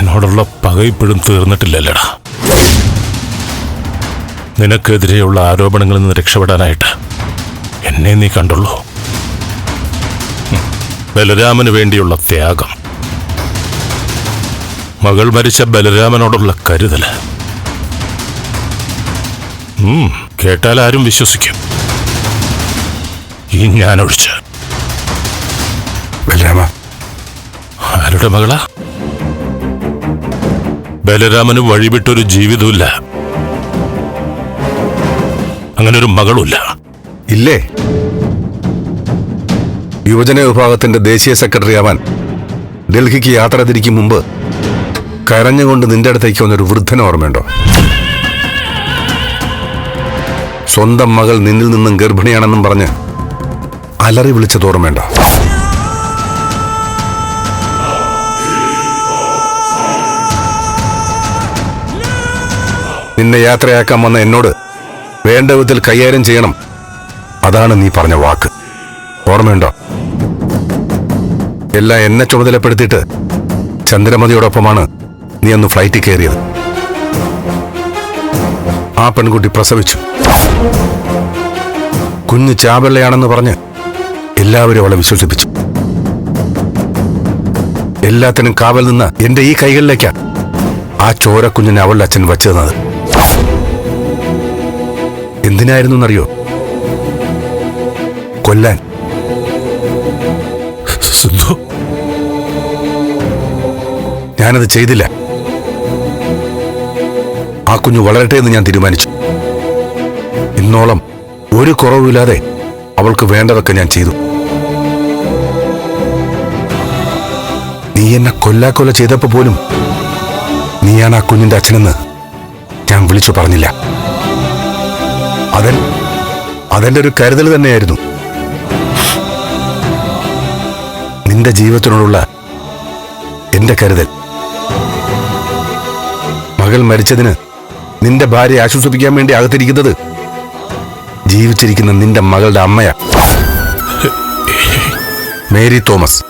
എന്നോടുള്ള പക ഇപ്പോഴും തീർന്നിട്ടില്ലല്ലടാ. നിനക്കെതിരെയുള്ള ആരോപണങ്ങളിൽ നിന്ന് രക്ഷപ്പെടാനായിട്ട് എന്നെ നീ കണ്ടുള്ളൂ. ബലരാമന് വേണ്ടിയുള്ള ത്യാഗം. മകൾ മരിച്ച ബലരാമനോടുള്ള കരുതൽ. കേട്ടാൽ ആരും വിശ്വസിക്കും. ഈ ഞാനൊഴിച്ച്. ബലരാമ. ആരുടെ മകളാ? ബലരാമന് വഴിവിട്ടൊരു ജീവിതമില്ല അങ്ങനൊരു മകളുമില്ല. ഇല്ലേ? യുവജന വിഭാഗത്തിന്റെ ദേശീയ സെക്രട്ടറി ആവാൻ ഡൽഹിക്ക് യാത്ര തിരിക്കും മുമ്പ് കരഞ്ഞുകൊണ്ട് നിന്റെ അടുത്തേക്ക് വന്നൊരു വൃദ്ധന ഓർമ്മയുണ്ടോ? സ്വന്തം മകൾ നിന്നിൽ നിന്നും ഗർഭിണിയാണെന്നും പറഞ്ഞ് അലറി വിളിച്ചത് ഓർമ്മയുണ്ടോ? നിന്നെ യാത്രയാക്കാൻ വന്ന എന്നോട് വേണ്ട വിധത്തിൽ കൈകാര്യം ചെയ്യണം. അതാണ് നീ പറഞ്ഞ വാക്ക്. ഓർമ്മയുണ്ടോ? എല്ലാം എന്നെ ചുമതലപ്പെടുത്തിയിട്ട് ചന്ദ്രമതിയോടൊപ്പമാണ് നീ അന്ന് ഫ്ലൈറ്റിൽ കയറിയത്. ആ പെൺകുട്ടി പ്രസവിച്ചു. കുഞ്ഞ് ചാവെള്ളയാണെന്ന് പറഞ്ഞ് എല്ലാവരും അവളെ വിശ്വസിപ്പിച്ചു. എല്ലാത്തിനും കാവൽ നിന്ന് എന്റെ ഈ കൈകളിലേക്കാ ആ ചോരക്കുഞ്ഞിനെ അവളുടെ അച്ഛൻ വച്ചു തന്നത് എന്തിനായിരുന്നു എന്നറിയോ കൊല്ലാൻ. സിന്ധു ഞാനത് ചെയ്തില്ല. ആ കുഞ്ഞു വളരട്ടെ എന്ന് ഞാൻ തീരുമാനിച്ചു. ഇന്നോളം ഒരു കുറവുമില്ലാതെ അവൾക്ക് വേണ്ടതൊക്കെ ഞാൻ ചെയ്തു. നീ എന്നെ കൊല്ലാക്കൊല ചെയ്തപ്പോ പോലും നീയാണ് ആ കുഞ്ഞിന്റെ അച്ഛനെന്ന് ഞാൻ വിളിച്ചു പറഞ്ഞില്ല. അതൻ അതെന്റെ ഒരു കരുതൽ തന്നെയായിരുന്നു. നിന്റെ ജീവിതത്തിനോടുള്ള എന്റെ കരുതൽ. മകൾ മരിച്ചതിന് നിന്റെ ഭാര്യയെ ആശ്വസിപ്പിക്കാൻ വേണ്ടി അകത്തിരിക്കുന്നത് ജീവിച്ചിരിക്കുന്ന നിന്റെ മകളുടെ അമ്മയാ. Mary Thomas.